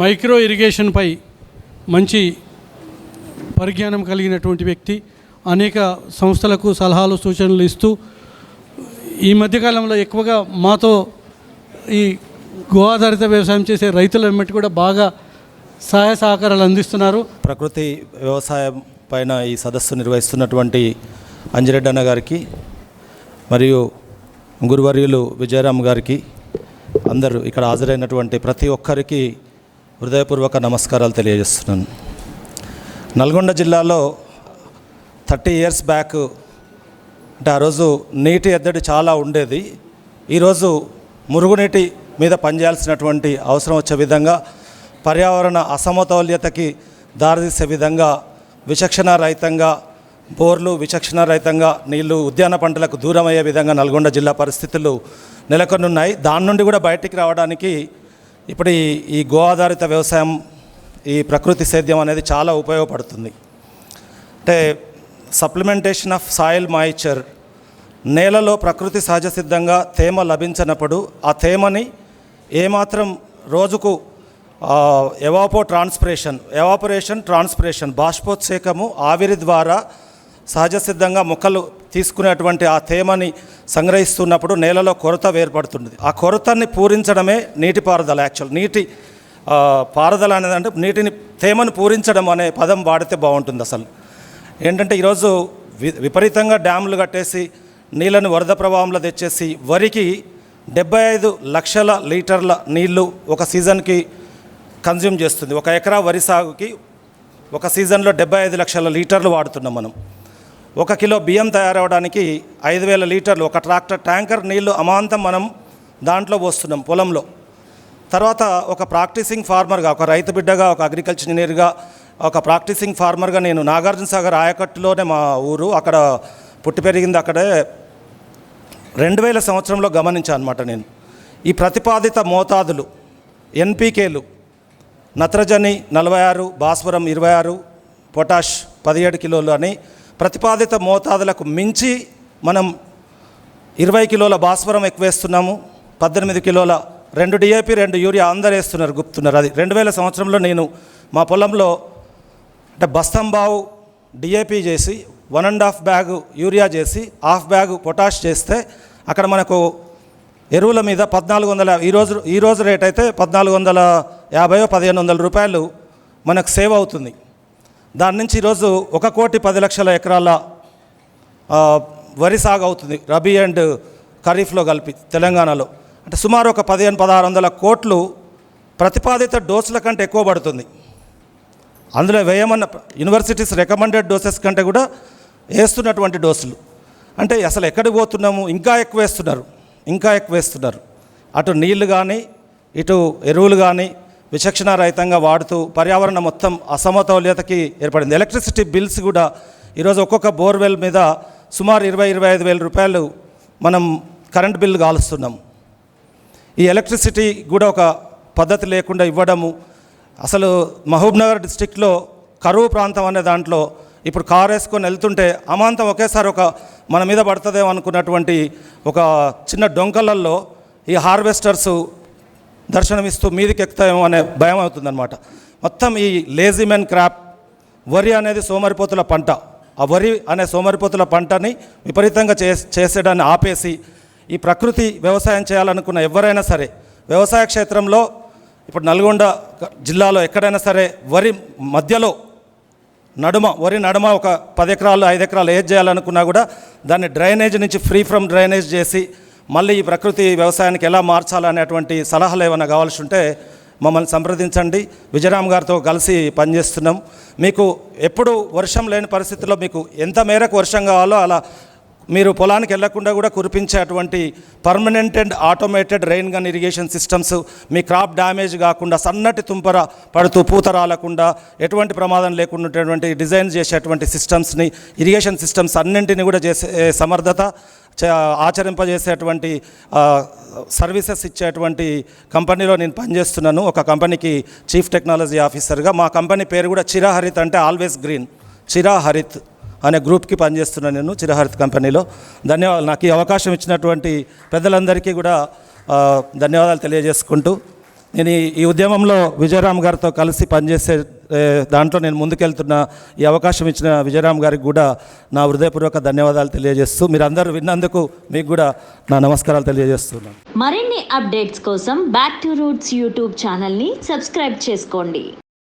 Micro ఇరిగేషన్పై మంచి పరిజ్ఞానం కలిగినటువంటి వ్యక్తి. అనేక సంస్థలకు సలహాలు సూచనలు ఇస్తూ ఈ మధ్యకాలంలో ఎక్కువగా మాతో ఈ గో ఆధారిత వ్యవసాయం చేసే రైతుల వెంబటి కూడా బాగా సహాయ సహకారాలు అందిస్తున్నారు. ప్రకృతి వ్యవసాయం పైన ఈ సదస్సు నిర్వహిస్తున్నటువంటి అంజిరెడ్డి అన్న గారికి మరియు గురువర్యులు విజయరామ్ గారికి అందరూ ఇక్కడ హాజరైనటువంటి ప్రతి ఒక్కరికి హృదయపూర్వక నమస్కారాలు తెలియజేస్తున్నాను. నల్గొండ జిల్లాలో థర్టీ ఇయర్స్ బ్యాక్ అంటే ఆ రోజు నీటి ఎద్దడి చాలా ఉండేది. ఈరోజు మురుగునీటి మీద పనిచేయాల్సినటువంటి అవసరం వచ్చే విధంగా పర్యావరణ అసమతౌల్యతకి దారితీసే విధంగా విచక్షణ రహితంగా బోర్లు విచక్షణ రహితంగా నీళ్ళు ఉద్యాన పంటలకు దూరం అయ్యే విధంగా నల్గొండ జిల్లా పరిస్థితులు నెలకొనున్నాయి దాని నుండి కూడా బయటికి రావడానికి ఇప్పుడు ఈ ఈ గో ఆధారిత వ్యవసాయం ఈ ప్రకృతి సేద్యం అనేది చాలా ఉపయోగపడుతుంది. అంటే సప్లిమెంటేషన్ ఆఫ్ సాయిల్ మాయిచర్ నేలలో ప్రకృతి సహజ సిద్ధంగా తేమ లభించినప్పుడు ఆ తేమని ఏమాత్రం రోజుకు ఎవాపో ట్రాన్స్పిరేషన్ ఎవాపరేషన్ ట్రాన్స్పిరేషన్ బాష్పోత్సేకము ఆవిరి ద్వారా సహజ సిద్ధంగా మొక్కలు తీసుకునేటువంటి ఆ తేమని సంగ్రహిస్తున్నప్పుడు నేలలో కొరత ఏర్పడుతుంది ఆ కొరతని పూరించడమే నీటిపారుదల యాక్చువల్. నీటి పారుదల అనేది అంటే నీటిని తేమను పూరించడం అనే పదం వాడితే బాగుంటుంది అసలు. ఏంటంటే ఈరోజు వి విపరీతంగా డ్యాములు కట్టేసి నీళ్ళని వరద ప్రవాహంలో తెచ్చేసి వరికి డెబ్బై ఐదు లక్షల లీటర్ల నీళ్ళు ఒక సీజన్కి కన్జ్యూమ్ చేస్తుంది. ఒక ఎకరా వరి సాగుకి ఒక సీజన్లో డెబ్బై ఐదు లక్షల లీటర్లు వాడుతున్నాం మనం. ఒక కిలో బియ్యం తయారవడానికి ఐదు వేల లీటర్లు ఒక ట్రాక్టర్ ట్యాంకర్ నీళ్ళు అమాంతం మనం దాంట్లో పోస్తున్నాం పొలంలో. తర్వాత ఒక ప్రాక్టీసింగ్ ఫార్మర్గా ఒక రైతు బిడ్డగా ఒక అగ్రికల్చర్ ఇంజనీర్గా ఒక ప్రాక్టీసింగ్ ఫార్మర్గా నేను నాగార్జున సాగర్ ఆయకట్టులోనే మా ఊరు అక్కడ పుట్టి పెరిగింది అక్కడే రెండు వేల సంవత్సరంలో గమనించాను అనమాట నేను. ఈ ప్రతిపాదిత మోతాదులు ఎన్పికేలు నత్రజని నలభై ఆరు భాస్వరం ఇరవై ఆరు పొటాష్ పదిహేడు కిలోలు అని ప్రతిపాదిత మోతాదులకు మించి మనం ఇరవై కిలోల భాస్వరం ఎక్కువ వేస్తున్నాము పద్దెనిమిది కిలోల రెండు డిఏపి రెండు యూరియా అందరు వేస్తున్నారు గుప్తున్నారు. అది రెండు వేల సంవత్సరంలో నేను మా పొలంలో అంటే బస్తంబావు డిఏపి చేసి one and half bag urea చేసి హాఫ్ బ్యాగ్ పొటాష్ చేస్తే అక్కడ మనకు ఎరువుల మీద పద్నాలుగు వందల ఈరోజు ఈరోజు రేట్ అయితే పద్నాలుగు వందల యాభై పదిహేను వందల రూపాయలు మనకు సేవ్ అవుతుంది. దాని నుంచి ఈరోజు ఒక కోటి పది లక్షల ఎకరాల వరి సాగు అవుతుంది రబీ అండ్ ఖరీఫ్లో కలిపి తెలంగాణలో. అంటే సుమారు ఒక పదిహేను పదహారు వందల కోట్లు ప్రతిపాదిత డోసుల కంటే ఎక్కువ పడుతుంది. అందులో వేయమన్న యూనివర్సిటీస్ రికమెండెడ్ డోసెస్ కంటే కూడా వేస్తున్నటువంటి డోసులు. అంటే అసలు ఎక్కడికి పోతున్నాము? ఇంకా ఎక్కువ వేస్తున్నారు ఇంకా ఎక్కువ వేస్తున్నారు అటు నీళ్ళు కానీ ఇటు ఎరువులు కానీ విచక్షణారహితంగా వాడుతూ పర్యావరణం మొత్తం అసమతౌల్యతకి ఏర్పడింది. ఎలక్ట్రిసిటీ బిల్స్ కూడా ఈరోజు ఒక్కొక్క బోర్వెల్ మీద సుమారు ఇరవై ఇరవై ఐదు వేల రూపాయలు మనం కరెంట్ బిల్లు కాలుస్తున్నాం ఈ ఎలక్ట్రిసిటీ కూడా ఒక పద్ధతి లేకుండా ఇవ్వడము అసలు మహబూబ్నగర్ డిస్టిక్లో కరువు ప్రాంతం అనే దాంట్లో ఇప్పుడు కారు వేసుకొని వెళ్తుంటే అమాంతం ఒకేసారి ఒక మన మీద పడుతుందేమో అనుకున్నటువంటి ఒక చిన్న డొంకలల్లో ఈ హార్వెస్టర్స్ దర్శనమిస్తూ మీదకి ఎక్కుతాయేమో అనే భయం అవుతుందన్నమాట మొత్తం ఈ లేజీమెన్ క్రాప్ వరి అనేది సోమరిపోతుల పంట. ఆ వరి అనే సోమరిపోతుల పంటని విపరీతంగా చే చేసేదాన్ని ఆపేసి ఈ ప్రకృతి వ్యవసాయం చేయాలనుకున్న ఎవరైనా సరే వ్యవసాయ క్షేత్రంలో ఇప్పుడు నల్గొండ జిల్లాలో ఎక్కడైనా సరే వరి మధ్యలో నడుమ వరి నడుమ ఒక పది ఎకరాలు ఐదు ఎకరాలు ఏది చేయాలనుకున్నా కూడా దాన్ని డ్రైనేజ్ నుంచి ఫ్రీ ఫ్రమ్ డ్రైనేజ్ చేసి మళ్ళీ ఈ ప్రకృతి వ్యవసాయానికి ఎలా మార్చాలనేటువంటి సలహాలు ఏమైనా కావాల్సి ఉంటే మమ్మల్ని సంప్రదించండి. విజయరామ్ గారితో కలిసి పనిచేస్తున్నాం. మీకు ఎప్పుడు వర్షం లేని పరిస్థితుల్లో మీకు ఎంత మేరకు వర్షం కావాలో అలా మీరు పొలానికి వెళ్ళకుండా కూడా కురిపించేటువంటి permanent and automated rain gun irrigation systems me crop damage కాకుండా సన్నటి తుంపర పడుతూ పూత రాలకుండా ఎటువంటి ప్రమాదం లేకుండా ఉండేటువంటి డిజైన్ చేసేటువంటి సిస్టమ్స్ని ఇరిగేషన్ సిస్టమ్స్ అన్నింటినీ కూడా చేసే సమర్థత ఆచరింపజేసేటువంటి సర్వీసెస్ ఇచ్చేటువంటి కంపెనీలో నేను పనిచేస్తున్నాను. ఒక కంపెనీకి చీఫ్ టెక్నాలజీ ఆఫీసర్గా. మా కంపెనీ పేరు కూడా చిరాహరిత్ అంటే ఆల్వేస్ గ్రీన్. చిరాహరిత్ అనే గ్రూప్కి పనిచేస్తున్నాను నేను చిరాహరిత్ కంపెనీలో. ధన్యవాదాలు. నాకు ఈ అవకాశం ఇచ్చినటువంటి పెద్దలందరికీ కూడా ధన్యవాదాలు తెలియజేసుకుంటూ నేను ఈ- ఉద్యమంలో విజయరామ్ గారితో కలిసి పనిచేసే దాంట్లో నేను ముందుకెళ్తున్న ఈ అవకాశం ఇచ్చిన విజయరామ్ గారికి కూడా నా హృదయపూర్వక ధన్యవాదాలు తెలియజేస్తూ మీరందరూ విన్నందుకు మీకు కూడా నా నమస్కారాలు తెలియజేస్తున్నాను. మరిన్ని అప్డేట్స్ కోసం బ్యాక్ టు రూట్స్ యూట్యూబ్ ఛానల్ని సబ్స్క్రైబ్ చేసుకోండి.